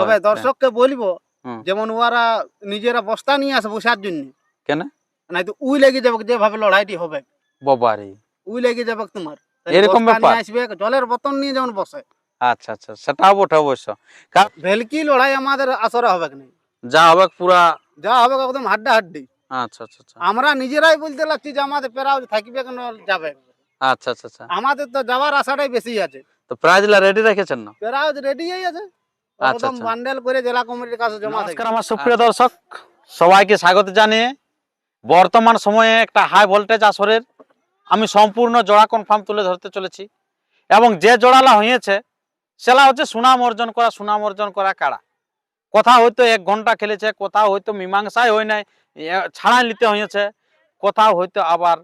তবে দর্শককে বলব যেমন ওরা নিজেরা বস্তা নিয়ে আসে বসার জন্য। কেন? নাই তো উই লেগে যাবে যেভাবে লড়াইটি হবে। বাবারে। উই লেগে যাবে তোমার। এরকম ব্যাপার? আসবে জলের বোতল নিয়ে যেমন বসে। আচ্ছা আচ্ছা সেটাও বটে অবশ্য ভেলকি লড়াই আমাদের আসরে হবে না যা হবে পুরা যা হবে একদম হাড্ডা হাড্ডি আচ্ছা আচ্ছা আচ্ছা। আমরা নিজেরাই বলতে লাগছি যে আমাদের পেরাও থাকবে কেন যাবে। আচ্ছা আচ্ছা আচ্ছা। আমাদের তো যাওয়ার আশাটাই বেশি আছে। তো প্রাইজলা রেডি রেখেছেন না? পেরাও রেডি আছে। আচ্ছা, একদম আচ্ছা। বান্ডেল করে জেলা কমিটির কাছে জমা নমস্কার থাকবে আমার সুপ্রিয় দর্শক সবাইকে স্বাগত জানিয়ে বর্তমান সময়ে একটা হাই ভোল্টেজ আসরের আমি সম্পূর্ণ জোড়া কনফার্ম তুলে ধরতে চলেছি এবং যে জোড়ালা হয়েছে সেটা হচ্ছে সুনাম অর্জন করা সুনাম অর্জন করা কাড়া। কথা হয়তো এক ঘণ্টা খেলেছে কোথাও হয়তো মীমাংসায় হয় নাই ছাড়াই নিতে হয়েছে কোথাও হয়তো আবার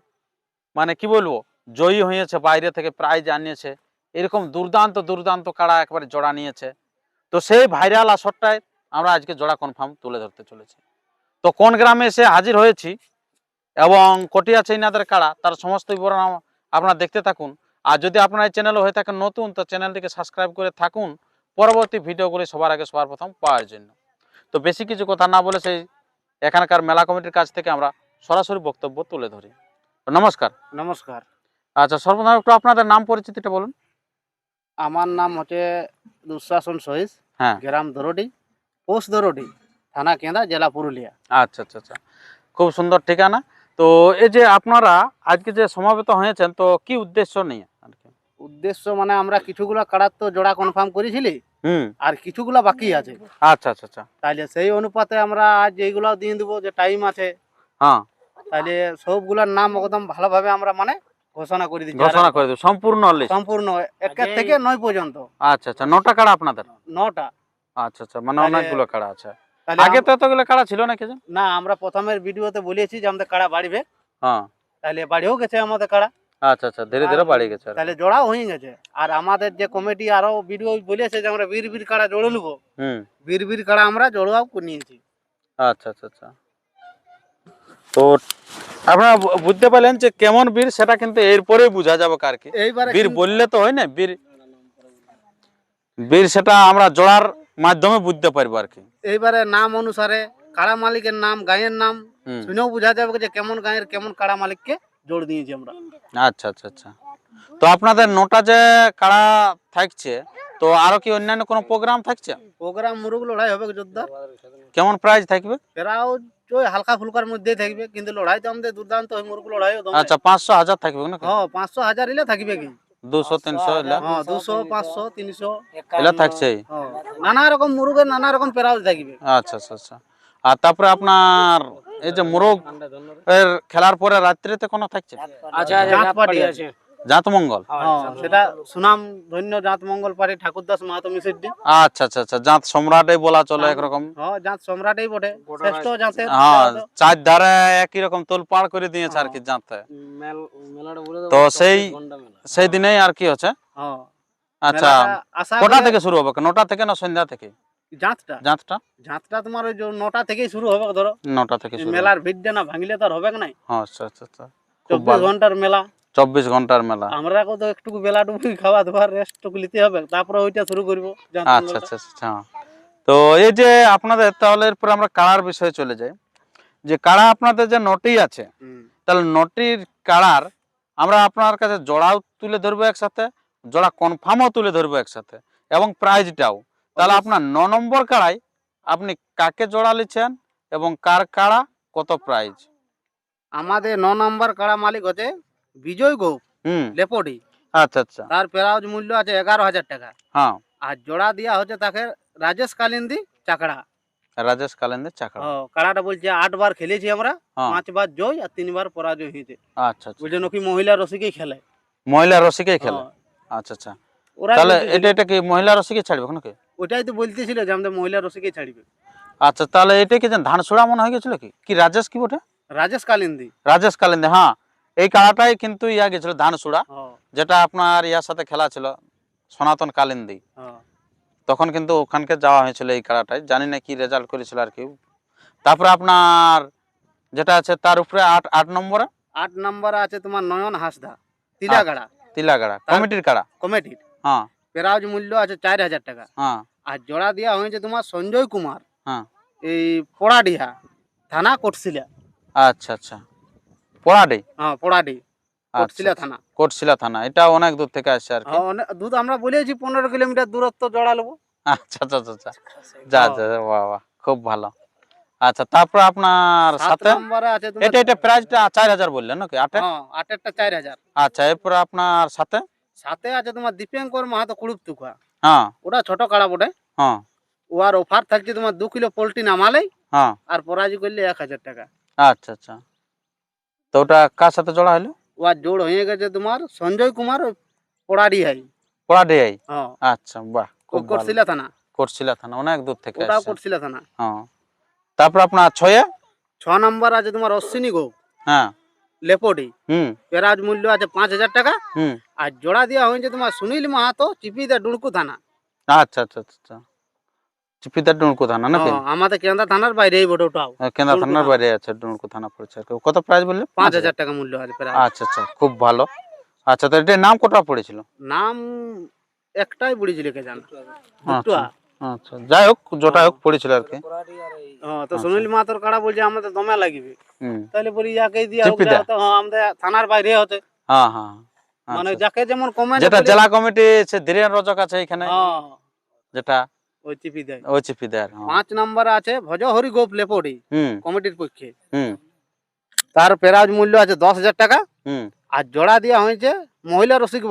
মানে কি বলব জয়ী হয়েছে বাইরে থেকে প্রাইজ আনিয়েছে এরকম দুর্দান্ত দুর্দান্ত কাড়া একবারে জোড়া নিয়েছে। তো সেই ভাইরাল আসরটায় আমরা আজকে জোড়া কনফার্ম তুলে ধরতে চলেছি। তো কোন গ্রামে এসে হাজির হয়েছি এবং কটি আছে ইনাদের কাড়া তার সমস্ত বিবরণ আপনারা দেখতে থাকুন। আর যদি আপনার এই চ্যানেল হয়ে থাকেন নতুন তো চ্যানেলটিকে সাবস্ক্রাইব করে থাকুন। পরবর্তী ভিডিওগুলি সবার আগে সবার প্রথম পাওয়ার জন্য। তো বেশি কিছু কথা না বলে সেই এখানকার মেলা কমিটির কাছ থেকে আমরা সরাসরি বক্তব্য তুলে ধরি। নমস্কার। নমস্কার। আচ্ছা সর্বপ্রথম একটু আপনাদের নাম পরিচিতিটা বলুন। আমার নাম হচ্ছে দুঃশাসন সহিস হ্যাঁ। গ্রাম দরডি পোস্ট দরডি থানা কেন্দা জেলা পুরুলিয়া। আচ্ছা আচ্ছা আচ্ছা। খুব সুন্দর ঠিকানা। তো এই যে আপনারা আজকে যে সমাবেত হয়েছেন তো কি উদ্দেশ্য নিয়ে উদ্দেশ্য মানে আমরা কিছুগুলা কাড়ার তো জোড়া কনফার্ম করেছিলি হুম। আর কিছুগুলা বাকি আছে। আচ্ছা আচ্ছা আচ্ছা। তাইলে সেই অনুপাতে আমরা আজ এইগুলা দিয়ে দেবো যে টাইম আছে। হ্যাঁ। তাহলে সবগুলার নাম একদম ভালোভাবে আমরা মানে ঘোষণা করে দিচ্ছি। ঘোষণা করে দেবো সম্পূর্ণ লিস্ট সম্পূর্ণ একের থেকে নয় পর্যন্ত। আচ্ছা আচ্ছা। নটা কাড়া আপনাদের? নটা। আচ্ছা আচ্ছা। মানে অনেকগুলো কাড়া আছে। আগে তো এতগুলো কাড়া ছিল নাকি যে? না আমরা প্রথমের ভিডিওতে বলেছি যে আমাদের কাড়া বাড়বে। হ্যাঁ। তাহলে বাড়িও গেছে আমাদের কাড়া। আচ্ছা আচ্ছা। ধীরে ধীরে বাড়িয়ে গেছে তাহলে জোড়াও হয়ে গেছে। আর আমাদের যে কমিটি আরও ভিডিও বলেছে যে আমরা বীর বীর কাড়া জোড়ে নেব। হুম। বীর বীর কাড়া আমরা জোড়াও নিয়েছি। আচ্ছা আচ্ছা আচ্ছা। তো আপনারা বুঝতে পারলেন যে কেমন বীর সেটা কিন্তু এরপরেই বোঝা যাবে কার কি। বীর বললে তো হয় না বীর বীর সেটা আমরা জোড়ার মাধ্যমে বুঝতে পারব আর কি। এইবারে নাম অনুসারে কাড়া মালিকের নাম গায়ের নাম। শুনেও বোঝা যাবে যে কেমন গায়ের কেমন কাড়া মালিককে জোর দিয়েছি আমরা। আচ্ছা আচ্ছা আচ্ছা। তো আপনাদের নোটা যে কাড়া থাকছে তো আরও কি অন্যান্য কোনো প্রোগ্রাম থাকছে? প্রোগ্রাম মুরুগ লড়াই হবে যোদ্ধার কেমন প্রাইজ থাকবে? এরাও ওই হালকা ফুলকার মধ্যে থাকবে কিন্তু লড়াই তো আমাদের দুর্দান্ত হয় মুরুগ লড়াই আচ্ছা পাঁচশো হাজার থাকবে নাকি? হ্যাঁ পাঁচশো হাজার ইলে থাকবে কি? দুশো তিনশো হ্যাঁ দুশো পাঁচশো তিনশো। এলা থাকছে? হ্যাঁ, নানা রকম মুরুগের নানা রকম পেরাও থাকবে। আচ্ছা আচ্ছা আচ্ছা। আর তারপরে আপনার এই যে মোরগ এর খেলার পরে রাত্রিতে কোনো থাকছে? জাত পার্টি মঙ্গল হ্যাঁ সেটা সুনাম ধন্য জাত মঙ্গল পার্টি ঠাকুরদাস মাহাতো আচ্ছা আচ্ছা আচ্ছা জাত সম্রাটই বলা চলে একরকম। হ্যাঁ জাত সম্রাটই বটে শ্রেষ্ঠ জাতের হ্যাঁ চার ধারে একই রকম তোলপাড় করে দিয়েছে আর কি জাতে। তো সেই সেই দিনেই আর কি হচ্ছে? হ্যাঁ আচ্ছা কটা থেকে শুরু হবে? নটা থেকে না সন্ধ্যা থেকে? জাতটা? জাতটা? জাতটা তোমার ওই নটা থেকেই শুরু হবে ধরো। নটা থেকে মেলার না ভাঙলে তো আর হবে হ্যাঁ, আচ্ছা আচ্ছা আচ্ছা। চব্বিশ ঘণ্টার মেলা। চব্বিশ ঘণ্টার মেলা। আমরা তো একটু বেলা ডুবি খাওয়া দাওয়ার রেস্ট টুকু নিতে হবে তারপরে ওইটা শুরু করব। আচ্ছা আচ্ছা আচ্ছা হ্যাঁ। তো এই যে আপনাদের তাহলে এরপর আমরা কাড়ার বিষয়ে চলে যাই। যে কাড়া আপনাদের যে নটি আছে তাহলে নটির কাড়ার আমরা আপনার কাছে জোড়াও তুলে ধরবো একসাথে জোড়া কনফার্মও তুলে ধরবো একসাথে এবং প্রাইজটাও তাহলে আপনার ন নম্বর কাড়াই আপনি কাকে জোড়া লিচ্ছেন এবং কার কাড়া কত প্রাইজ আমাদের ন নম্বর কাড়া মালিক হচ্ছে বিজয় গৌ হুম। লেপটি আচ্ছা আচ্ছা। তার প্রাউজ মূল্য আছে এগারো হাজার টাকা। হ্যাঁ। আর জোড়া দিয়া হচ্ছে তাকে রাজেশ কালিন্দি চাকড়া। রাজেশ কালেন্দের চাকরা ও, কাড়াটা বলছে আটবার খেলেছি আমরা হ্যাঁ। পাঁচবার জয় আর তিনবার পরাজয় হয়েছে। আচ্ছা আচ্ছা। বলছে নাকি মহিলা রসিকেই খেলে। মহিলা রসিকেই খেলে। হ্যাঁ, আচ্ছা আচ্ছা। ওরা তাহলে এটা এটা কি মহিলা রসিকে ছাড়বে নাকি? ওটাই তো বলতেছিল যে আমাদের মহিলা রসিকেই ছাড়বে। আচ্ছা তাহলে এটা কি যেন ধান ছোড়া মনে হয়ে গেছিল কি? কি রাজেশ কি বটে? রাজেশ কালিন্দি। রাজেশ কালিন্দে হ্যাঁ। এই কাড়াটাই কিন্তু ইয়া গেছিল ধান সুড়া হ্যাঁ, যেটা আপনার ইয়ার সাথে খেলা ছিল সনাতন কালিন্দি। তখন কিন্তু ওখানকে যাওয়া হয়েছিল এই কাড়াটাই জানি না কি রেজাল্ট করেছিল আর কি। তারপরে আপনার যেটা আছে তার উপরে আট আট নম্বরে? আট নম্বরে আছে তোমার নয়ন হাসদা তিলাগাড়া। তিলাগাড়া কমিটির কাড়া। কমিটির হ্যাঁ। প্রাউজ মূল্য আছে চার হাজার টাকা। হ্যাঁ। আর জোড়া দেওয়া হয়েছে তোমার সঞ্জয় কুমার হ্যাঁ। এই পোড়াডিহা থানা কোটশিলা। আচ্ছা আচ্ছা। পোড়াডি? হ্যাঁ পোড়াডি। কোটশিলা আচ্ছা থানা। কোটশিলা থানা এটা অনেক দূর থেকে আসছে আর কি। হ্যাঁ, অনেক- দুধ আমরা বলেছি পনেরো কিলোমিটার দূরত্ব জোড়া নেব আচ্ছা আচ্ছা আচ্ছা আচ্ছা। যা যা যা, বাহ বাহ খুব ভালো। আচ্ছা তারপর আপনার সাথে এটা এটা প্রাইসটা চার হাজার বললেন নাকি হ্যাঁ আটেরটা চার হাজার। আচ্ছা এরপরে আপনার সাথে সাথে আছে তোমার দীপেঙ্কর মাহাতো কুড়ুপ তুকা হ্যাঁ। ওটা ছোট কাড়া বটে। হ্যাঁ। ও আর অফার থাকছে তোমার দু কিলো পোল্ট্রি নামালেই হ্যাঁ। আর পরাজি করলে এক হাজার টাকা। আচ্ছা আচ্ছা। তো ওটা কার সাথে জোড়া হলো ও আর জোড় হয়ে গেছে তোমার সঞ্জয় কুমার পোড়াডি হাই পোড়াডি আই? হ্যাঁ। আচ্ছা বাহ কোটশিলা থানা। কোটশিলা থানা অনেক দূর থেকে আসছে। কোটশিলা থানা। হ্যাঁ। তারপর আপনার ছয়ে? ছ নম্বর আছে তোমার অশ্বিনী গো। হ্যাঁ। লেপোডি। হুম। পেরাজ মূল্য আছে পাঁচ হাজার টাকা। হুম। আর জোড়া দেওয়া হয়েছে তোমার সুনীল মাহাতো চিপিদা ডুড়কু থানা। আচ্ছা আচ্ছা আচ্ছা। আচ্ছা চিপিদার ডুনকু থানা নাকি? হ্যাঁ, আমাদের কেন্দ্রা থানার বাইরে এই কেন্দ্রা থানার বাইরে আছে ডুনকু থানা পড়েছে আর কত প্রাইস বললে? পাঁচ হাজার টাকা মূল্য আছে আচ্ছা আচ্ছা খুব ভালো। আচ্ছা তো এটার নাম কটা পড়েছিল? নাম একটাই বুড়িজি লিখে জান। আচ্ছা যাই হোক যেটা হোক পড়েছিল আর কি। হ্যাঁ তো আচ্ছা। সুনীল মাহাতোর কাড়া বলছে আমাদের দমে লাগবে। তাহলে বলি ইয়াকেই দিয়া হতো, হ্যাঁ আমাদের থানার বাইরে হতে। হ্যাঁ হ্যাঁ হ্যাঁ। মানে আচ্ছা। যাকে যেমন কমে যেটা জেলা কমিটি সে ধীরেন রজক আছে এখানে। হ্যাঁ যেটা দেয়। দেয় হ্যাঁ। পাঁচ নম্বরে আছে ভজহরি গোপ লেপড়ি কমিটির পক্ষে। তার মূল্য আছে দশ হাজার টাকা। আর জোড়া দেওয়া হয়েছে মহিলা রসিক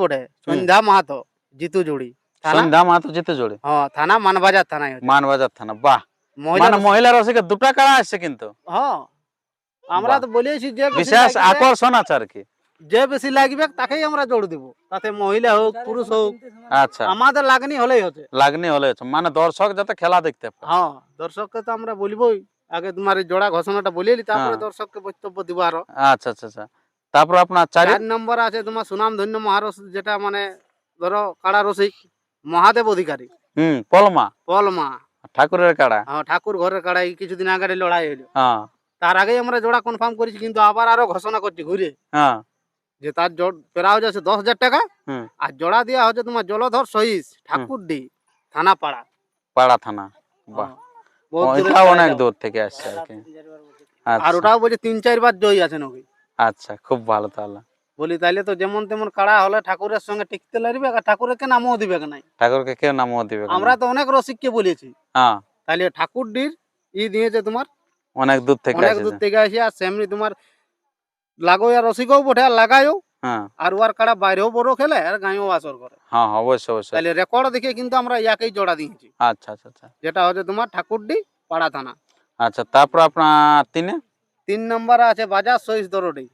সন্ধ্যা মাহাতো জিতু জুড়ি। সন্ধ্যা মাহাতো জিতে জোড়ে। হ্যাঁ থানা মানবাজার থানায় মানবাজার থানা বাহ। মহিলা মানে মহিলা দুটা কাড়া আসছে কিন্তু? হ্যাঁ আমরা তো বলেছি যে বিশেষ আকর্ষণ আছে আর কি। যে বেশি লাগবে তাকেই আমরা জোর দিব। তাতে মহিলা হোক পুরুষ হোক। আচ্ছা। আমাদের লাগনি হলেই হচ্ছে। লাগনি হলে হচ্ছে। মানে দর্শক যাতে খেলা দেখতে হ্যাঁ দর্শককে তো আমরা বলবোই। আগে তোমার এই জোড়া ঘোষণাটা বলিয়ে তারপরে হ্যাঁ। দর্শককে বক্তব্য দিব আরও। আচ্ছা আচ্ছা আচ্ছা। তারপর আপনার চার নম্বর আছে তোমার সুনাম ধন্য মহারস যেটা মানে ধরো কাড়া রসিক মহাদেব অধিকারী। হুম পলমা। পলমা। ঠাকুরের কাড়া। হ্যাঁ ঠাকুর ঘরের কাড়াই কিছুদিন আগে লড়াই হইল হ্যাঁ। তার আগেই আমরা জোড়া কনফার্ম করেছি কিন্তু আবার আরও ঘোষণা করছি ঘুরে। হ্যাঁ। যে তার পেরা আছে দশ হাজার টাকা আর জোড়া দেওয়া হচ্ছে তোমার জলধর সহিস ঠাকুরডি থানা পাড়া। পাড়া থানা বাহ। অনেক দূর থেকে আসছে আর কি। আর আচ্ছা। ওটাও বলছে তিন চারবার জয়ী আছে নাকি আচ্ছা খুব ভালো তাহলে। বলি তাইলে তো যেমন তেমন কাড়া হলে ঠাকুরের সঙ্গে টিকতে লাগবে আর ঠাকুরকে নামও দিবে নাই। ঠাকুরকে কেউ নামও দিবে আমরা তো অনেক রসিককে বলেছি। হ্যাঁ। তাহলে ঠাকুরডির ই দিয়েছে তোমার অনেক দূর থেকে অনেক দূর থেকে আসে আর সেমনি তোমার লাগো আর রসিকও বটে আর লাগায়ও আর ওয়ার কাড়া বাইরেও বড় খেলে আর গাঁয়েও আসর করে হ্যাঁ অবশ্যই অবশ্যই তাহলে রেকর্ড দেখে কিন্তু আমরা ইয়াকেই জোড়া দিয়েছি আচ্ছা আচ্ছা আচ্ছা যেটা হচ্ছে তোমার ঠাকুরডি পাড়া থানা আচ্ছা তারপর আপনার তিনে তিন নম্বরে আছে বাজার সহিস দরডি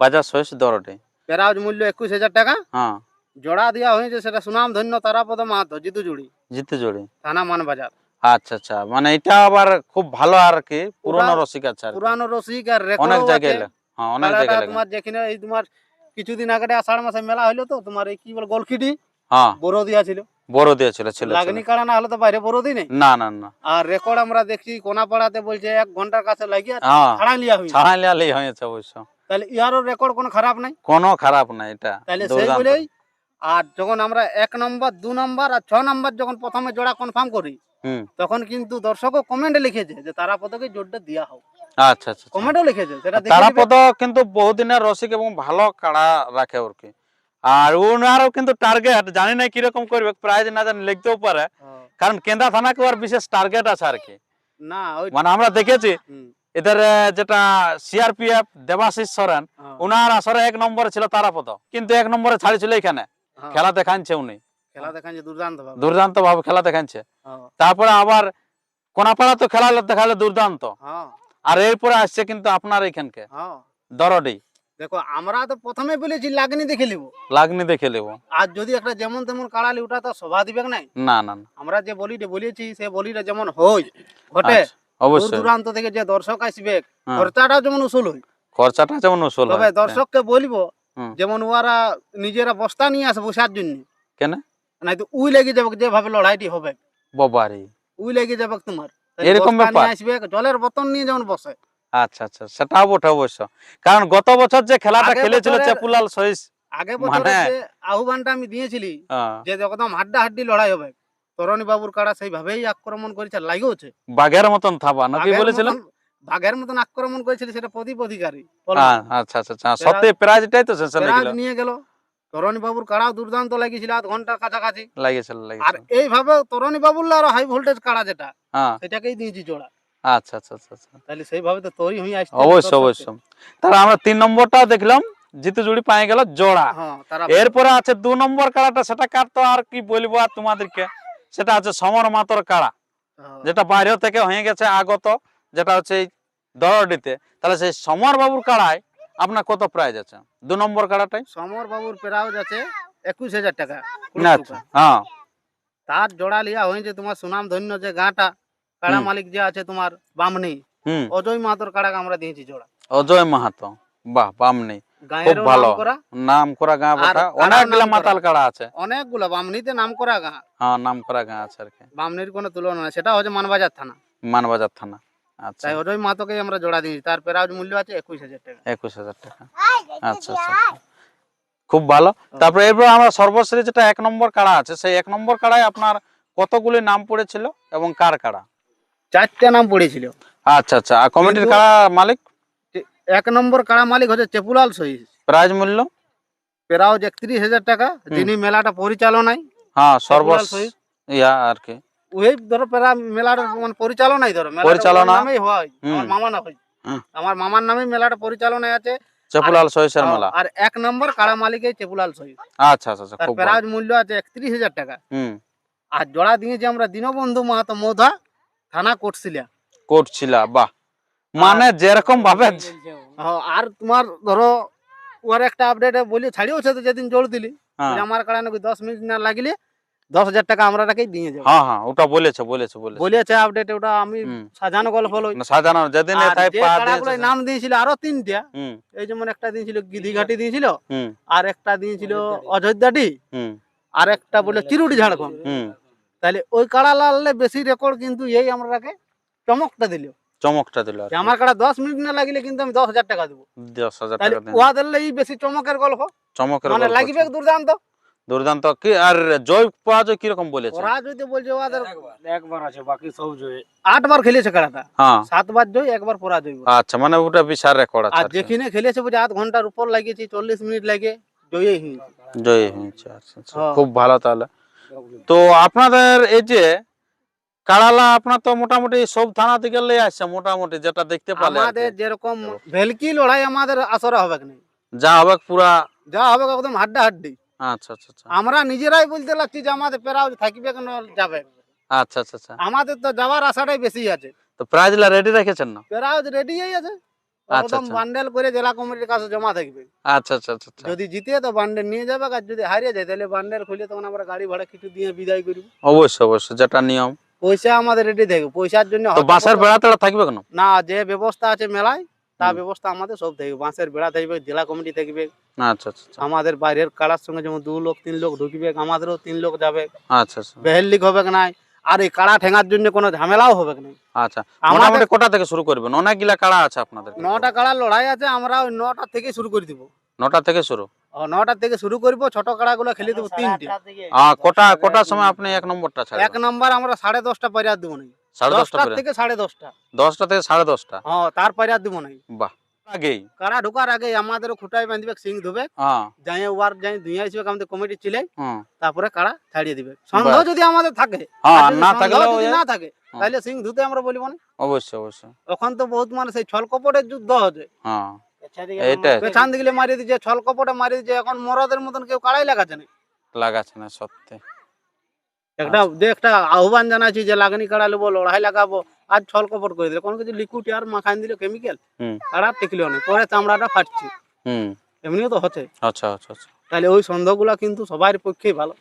বাজার সহিস দরটে পেরাজ মূল্য একুশ হাজার টাকা হ্যাঁ জোড়া দেওয়া হয়েছে সেটা সুনাম ধন্য তারাপদ মাহাতো জিতু জুড়ি জিতে জোড়ে থানা মানবাজার আচ্ছা আচ্ছা মানে এটা আবার খুব ভালো আর কি পুরনো রসিক আছে পুরানো রসিক আর অনেক জায়গায় অনেক মেলাটা জায়গায় লাগে। তোমার যেখানে এই তোমার কিছুদিন আগে আষাঢ় মাসে মেলা হইল তো তোমার এই কি বল হ্যাঁ। বড় দিয়া ছিল। বড় দিয়েছিল ছিল ছিল। লাগনি কাড়া না হলে তো বাইরে বড় দিই না না না। আর রেকর্ড আমরা দেখছি কোনাপাড়াতে বলছে এক ঘণ্টার কাছে লাগিয়ে হ্যাঁ। ছাড়া লিয়া হইছে ছাড়াই লিয়ালেই হয়েছে অবশ্য। তাহলে ইয়ারও রেকর্ড কোনো খারাপ নাই? কোনো খারাপ না এটা তাহলে সেই বলেই আর যখন আমরা এক নম্বর দু নম্বর আর ছ নম্বর যখন প্রথমে জোড়া কনফার্ম করি হুম। তখন কিন্তু দর্শকও কমেন্টে লিখেছে যে তারা পদকে জোরটা দেওয়া হোক। আচ্ছা আচ্ছা আচ্ছা। কমেন্টও লিখেছে সেটা তারাপদ কিন্তু বহুদিনের রসিক এবং ভালো কাড়া রাখে ওর কি আর ওনারও কিন্তু টার্গেট জানি না কীরকম করবে প্রাইজ না জানি লিখতেও পারে। হ্যাঁ। কারণ কেন্দ্রা থানাকে ওর বিশেষ টার্গেট আছে আর কি। না মানে আমরা দেখেছি এদের যেটা সিআরপিএফ দেবাশিস সরেন হ্যাঁ, ওনার আসরে এক নম্বরে ছিল তারাপদ কিন্তু এক নম্বরে ছাড়িছিল এখানে। হ্যাঁ। খেলা দেখাচ্ছে উনি। খেলা দেখাচ্ছে দুর্দান্ত ভাবে দুর্দান্ত ভাবে খেলা দেখাচ্ছে তারপরে আবার কোনাপাড়া তো খেলা দেখালে দুর্দান্ত। আর এরপরে আসছে কিন্তু আপনার এখানকে। হ্যাঁ। দরডি দেখো আমরা তো প্রথমে বলেছি লাগনি দেখে নিব। লাগনি দেখে নেব। আর যদি একটা যেমন তেমন কাড়ালি ওটা তো শোভা দিবে নাই? না না না। আমরা যে বলিটা বলেছি সে বলিটা যেমন হয় ঘটে। আচ্ছা, অবশ্যই। দূরান্ত থেকে যে দর্শক আসবে খরচাটা যেমন উসুল হয় খরচাটা যেমন উসুল তবে হয় দর্শককে বলব যেমন ওরা নিজেরা বস্তা নিয়ে আসে বসার জন্য। কেন? নাই তো উই লেগে যাবে যেভাবে লড়াইটি হবে। বাবারি। উই লেগে যাবে তোমার। এরকম ব্যাপার? আসবে জলের বোতল নিয়ে যেমন বসে। আচ্ছা আচ্ছা সেটাও বটে অবশ্য। কারণ গত বছর যে খেলাটা খেলেছিল চেপুলাল সহিস আগে বছরে মানে- যে আহ্বানটা আমি দিয়েছিলি যে একদম হাড্ডা হাড্ডি লড়াই হবে তরণী বাবুর কাড়া সেইভাবেই আক্রমণ করেছে লাগেওছে বাঘের মতন থাবা নাকি মতন- বাঘের মতন আক্রমণ করেছিল সেটা প্রদীপ অধিকারী আচ্ছা আচ্ছা আচ্ছা সত্যি প্রাইজটাই তো নিয়ে গেল। তরণী বাবুর কাড়াও দুর্দান্ত লাগিয়েছিল আধ ঘণ্টার কাছাকাছি। লাগিয়েছিল আর এইভাবে তরণী বাবুর আরও হাই ভোল্টেজ কাড়া যেটা হ্যাঁ। সেটাকেই দিয়েছি জোড়া। আচ্ছা আচ্ছা আচ্ছা আচ্ছা। তাহলে সেইভাবে তো তৈরি হয়ে আসছে। অবশ্যই অবশ্যই। তাহলে আমরা তিন নম্বরটাও দেখলাম জিতু জুড়ি পাই গেল জোড়া। হ্যাঁ এরপরে আছে দু নম্বর কাড়াটা সেটা কার তো আর কি বলব আর তোমাদেরকে? সেটা আছে সমর মাতর কাড়া হ্যাঁ, যেটা বাইরে থেকে হয়ে গেছে আগত যেটা হচ্ছে দরডিতে তাহলে সেই সমর বাবুর কাড়ায় আপনার কত প্রাইজ আছে? দু নম্বর কাড়াটাই? সমর বাবুর প্রাইজ আছে একুশ হাজার টাকা। আচ্ছা হ্যাঁ। তার জোড়া লিয়া হয়েছে তোমার সুনাম ধন্য যে গাঁটা কাড়া মালিক যে আছে তোমার বামনি অজয় মাহাতোর কাড়াকে আমরা দিয়েছি জোড়া। অজয় মাহাতো বাহ বামনি। গাঁয়ের ভালো। নাম করা গাঁ বটা। অনেকগুলা মাতাল কাড়া আছে। অনেকগুলো বামনিতে নাম করা গাঁ। হ্যাঁ নাম করা গাঁ আছে আর কি। বামনির কোনো তুলনা নেই। সেটা হচ্ছে মানবাজার থানা। মানবাজার থানা। আচ্ছা। তাই অজয় মাহাতোকে আমরা জোড়া দিয়েছি তার পেরাউজ মূল্য আছে একুশ হাজার টাকা। একুশ হাজার টাকা। আচ্ছা আচ্ছা। খুব ভালো। তারপরে এরপর আমরা সর্বশ্রী যেটা এক নম্বর কাড়া আছে সেই এক নম্বর কাড়ায় আপনার কতগুলি নাম পড়েছিল এবং কার কাড়া? চারটা নাম পড়েছিল। আচ্ছা আচ্ছা। আর কমিটির কাড়া মালিক? এক নম্বর কাড়া মালিক হচ্ছে চেপুলাল সহিস। প্রাইজ মূল্য? প্রাইজ একত্রিশ হাজার টাকা। যিনি মেলাটা পরিচালনায় হ্যাঁ চেপুলাল সর্বশ সহিস। ইয়া আর কি। ওই ধরো মেলার মানে পরিচালনাই ধরো পরিচালনা? নামেই হয় আমার মামা না হয় আমার মামার নামে মেলাটা পরিচালনায় আছে। চেপুলাল সহিসের মেলা। আর এক নম্বর কাড়া মালিক চেপুলাল সহিস আচ্ছা আচ্ছা আচ্ছা খুব প্রাইজ মূল্য আছে একত্রিশ হাজার টাকা। হুম। আর জোড়া দিয়েছি আমরা দীনবন্ধু মাহাতো মৌধা থানা কোটশিলা। করছিলা বাহ। মানে যেরকম ভাবে আর তোমার ধরো ওর একটা আপডেট বলি ছাড়িয়েছে যেদিন জোর দিলি হ্যাঁ। আমার কাড়া নাকি দশ মিনিট না লাগলে দশ হাজার টাকা আমরা দিয়ে যাব। হ্যাঁ হ্যাঁ ওটা বলেছে বলেছে বলেছে। বলেছে আপডেট ওটা আমি সাজানো গল্প হলো। সাজানো যেদিন নাম দিয়েছিল আরও তিনটা। এই যেমন একটা দিয়েছিল দিয়েছিল আর একটা দিয়েছিল অযোধ্যাটি। আর একটা বলে চিরুটি ঝাড়খণ্ড। তাহলে ওই কাড়া লাললে বেশি রেকর্ড কিন্তু এই আমরা আমরাকে চমকটা দিল। চমকটা দিল। আমার কাড়া দশ মিনিট না লাগলে কিন্তু আমি দশ হাজার টাকা দেবো। দশ হাজার টাকা। ওয়া দিলে এই বেশি চমকের গল্প। চমকের মানে লাগবে দুর্দান্ত। দুর্দান্ত। কি আর জয় পরাজয় কীরকম বলেছে ওরা যদি বলছে ওদের একবার। আছে বাকি সব জয়ে। আটবার খেলেছে কাড়াটা হ্যাঁ। সাতবার জয় একবার পরাজয় আচ্ছা মানে ওটা বিশাল রেকর্ড আছে আর যেখানে খেলেছে বুঝে আধ ঘণ্টার উপর লাগিয়েছে চল্লিশ মিনিট লাগে জয়ই হয়েছে। জয় হয়েছে আচ্ছা আচ্ছা। হ্যাঁ। খুব ভালো তাহলে। তো আপনাদের এই যে কাড়ালা আপনার তো মোটামুটি সব থানা থেকে লে আসছে মোটামুটি যেটা দেখতে পারলে আমাদের যেরকম ভেলকি লড়াই আমাদের আসরে হবে না যা হবে পুরা যা হবে একদম হাড্ডা হাড্ডি আচ্ছা আচ্ছা আচ্ছা। আমরা নিজেরাই বলতে লাগছি যে আমাদের প্যারাও থাকবে কেন যাবে। আচ্ছা আচ্ছা আচ্ছা। আমাদের তো যাওয়ার আশাটাই বেশি আছে। তো প্রাইজলা রেডি রেখেছেন না? রেডি আছে। একদম। বান্ডেল করে জেলা কমিটির কাছে জমা থাকবে। আচ্ছা আচ্ছা যদি জিতে তো বান্ডেল নিয়ে যাবে আর যদি হারিয়ে যায় তাহলে বান্ডেল খুলে তখন আমরা গাড়ি ভাড়া কিছু দিয়ে বিদায় করব অবশ্যই অবশ্যই যেটা নিয়ম। পয়সা আমাদের রেডি থাকবে। পয়সার জন্য বাসের বেড়া তেড়া থাকবে কেন? না যে ব্যবস্থা আছে মেলায় তা। ব্যবস্থা আমাদের সব থাকবে। বাঁশের বেড়া থাকবে জেলা কমিটি থাকবে। আচ্ছা আচ্ছা আচ্ছা। আমাদের বাইরের কাড়ার সঙ্গে যেমন দু লোক তিন লোক ঢুকবে আমাদেরও তিন লোক যাবে। আচ্ছা আচ্ছা। বেহেল্লিক হবে নাই? আর এই কাড়া ঠেঙার জন্য কোনো ঝামেলাও হবে আচ্ছা মোটামুটি কোটা থেকে শুরু করবেন? অনেকগুলা কাড়া আছে আপনাদের নটা কাড়ার লড়াই আছে আমরা ওই নটা থেকে শুরু করে দিব। নটা থেকে শুরু? নটা থেকে শুরু করব ছোট কাড়াগুলো খেলে দেবো তিনটে। কোটা কোটার সময় আপনি এক নম্বরটা এক নাম্বার আমরা সাড়ে দশটা পারিয়ার দেবো নাই সাড়ে দশটা থেকে সাড়ে দশটা। দশটা থেকে সাড়ে দশটা? হ্যাঁ দেবো নাই। বাহ আগেই। কাড়া ঢোকার আগে আমাদের বাঁধবে সিং ধুবে হ্যাঁ। যাই ওয়ার যাই দুই আসবে আমাদের কমিটি চিলে তারপরে কাড়া ছাড়িয়ে দিবে। সন্দেহ যদি আমাদের থাকে হ্যাঁ না থাকে তাহলে সিং ধুতে আমরা বলব না। অবশ্যই অবশ্যই। এখন তো বহুত মানে সেই ছল কপটের যুদ্ধ হচ্ছে। পেছান দিকে মারিয়ে দিচ্ছে ছল কপটে মারিয়ে দিচ্ছে এখন মরদের মতন কেউ কাড়াই লাগাচ্ছে না। লাগাচ্ছে না সত্যি। একটা একটা আহ্বান জানাচ্ছি যে লাগনি কাড়া নেব লড়াই লাগাবো আজ ছল কপট করে দিলে। কোনো কিছু লিকুইড আর মাখান দিলে কেমিক্যাল কাড়া টিকলেও না। পরে চামড়াটা ফাটছে। এমনিও তো হচ্ছে। আচ্ছা আচ্ছা আচ্ছা। তাহলে ওই সন্দেহগুলা কিন্তু সবার পক্ষেই ভালো।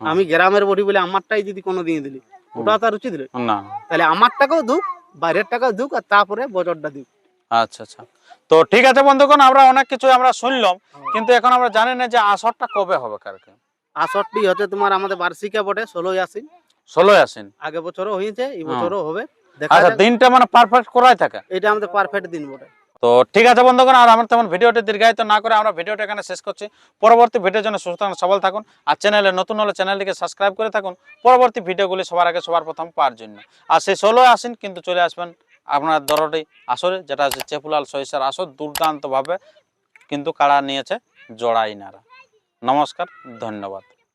আমি গ্রামের বটি বলে আমারটাই যদি কোনো দিয়ে দিলি ওটা তার উচিত রে না। তাহলে আমার টাকাও দুক বাইরের টাকাও দুক আর তারপরে বজরটা দিক। আচ্ছা আচ্ছা। তো ঠিক আছে বন্ধুগণ আমরা অনেক কিছু আমরা শুনলাম কিন্তু এখন আমরা জানি না যে আসরটা কবে হবে কারকে আসরটি হচ্ছে তোমার আমাদের বার্ষিকে বটে ষোলোই আসিন ষোলোই আসেন আগে বছরও হয়েছে এই। বছরও হবে। আচ্ছা দিনটা মানে পারফেক্ট করাই থাকে? এটা আমাদের পারফেক্ট দিন বটে। তো ঠিক আছে বন্ধুগণ আর আমার তেমন ভিডিওটি দীর্ঘায়িত না করে আমরা ভিডিওটা এখানে শেষ করছি। পরবর্তী ভিডিওর জন্য সুস্থ থাকুন সবল থাকুন আর চ্যানেলে নতুন হলে চ্যানেলটিকে সাবস্ক্রাইব করে থাকুন। পরবর্তী ভিডিওগুলি সবার আগে সবার প্রথম পাওয়ার জন্য। আর সেই ষোলো আসেন কিন্তু চলে আসবেন আপনার দরটি আসরে যেটা হচ্ছে চেপুলাল সহিসার আসর দুর্দান্তভাবে কিন্তু কাড়া নিয়েছে জোড়াইনারা। নমস্কার ধন্যবাদ